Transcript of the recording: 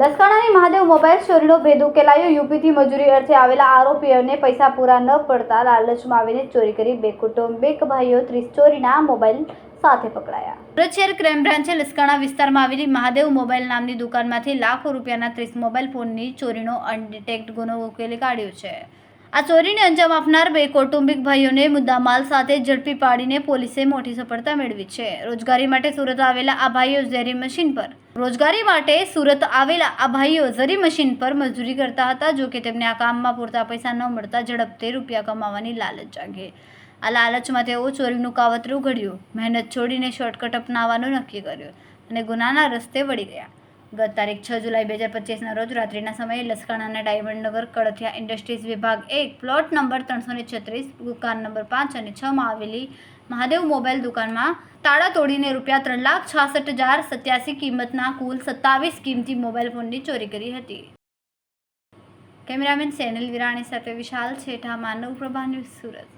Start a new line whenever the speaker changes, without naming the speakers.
લસકાણાની Mahadev mobile ચોરીનો ભેદ ઉકેલાયો. યુપીથી મજૂરી અર્થે આવેલા આરોપીઓને પૈસા પૂરા ન પડતા લાલચમાં આવીને ચોરી કરી બે કુટુંબ બે ભાઈઓ ત્રીસ ચોરીના મોબાઈલ સાથે પકડાયા. સુરત શહેર ક્રાઇમ બ્રાન્ચે લસકાણા વિસ્તારમાં આવેલી મહાદેવ મોબાઈલ નામની દુકાનમાંથી લાખો રૂપિયાના ત્રીસ મોબાઈલ ફોનની ચોરીનો અનડિટેક્ટ ગુનો ઉકેલી કાઢ્યો છે. આ ચોરીને અંજામ આપનાર બે કૌટુંબિક ભાઈઓને મુદ્દામાલ સાથે ઝડપી પાડીને પોલીસે મોટી સફળતા મેળવી છે. રોજગારી માટે સુરત આવેલા આ ભાઈઓ ઝેરી મશીન પર. રોજગારી માટે સુરત આવેલા આ ભાઈઓ ઝરી મશીન પર મજૂરી કરતા હતા, જો કે તેમને આ કામમાં પૂરતા પૈસા ન મળતા ઝડપથી રૂપિયા કમાવાની લાલચ જાગે. આ લાલચમાં તેઓ ચોરીનું કાવતરું ઘડ્યું. મહેનત છોડીને શોર્ટકટ અપનાવવાનું નક્કી કર્યું અને ગુનાના રસ્તે વળી ગયા. ગત તારીખ છ જુલાઈ બે હજાર પચીસના રોજ રાત્રિના સમયે લસકાણાના ડાયમંડનગર કળથિયા ઇન્ડસ્ટ્રીઝ વિભાગ એક પ્લોટ નંબર ત્રણસો ને છત્રીસ, દુકાન નંબર પાંચ અને છમાં આવેલી મહાદેવ મોબાઈલ દુકાનમાં તાળા તોડીને રૂપિયા ત્રણ લાખ છાસઠ હજાર સત્યાસી કિંમતના કુલ સત્તાવીસ કિંમતી મોબાઈલ ફોનની ચોરી કરી હતી. કેમેરામેન સેનલ વિરાણી સાથે વિશાલ છેઠા, માનવ પ્રભા, ન્યૂઝ સુરત.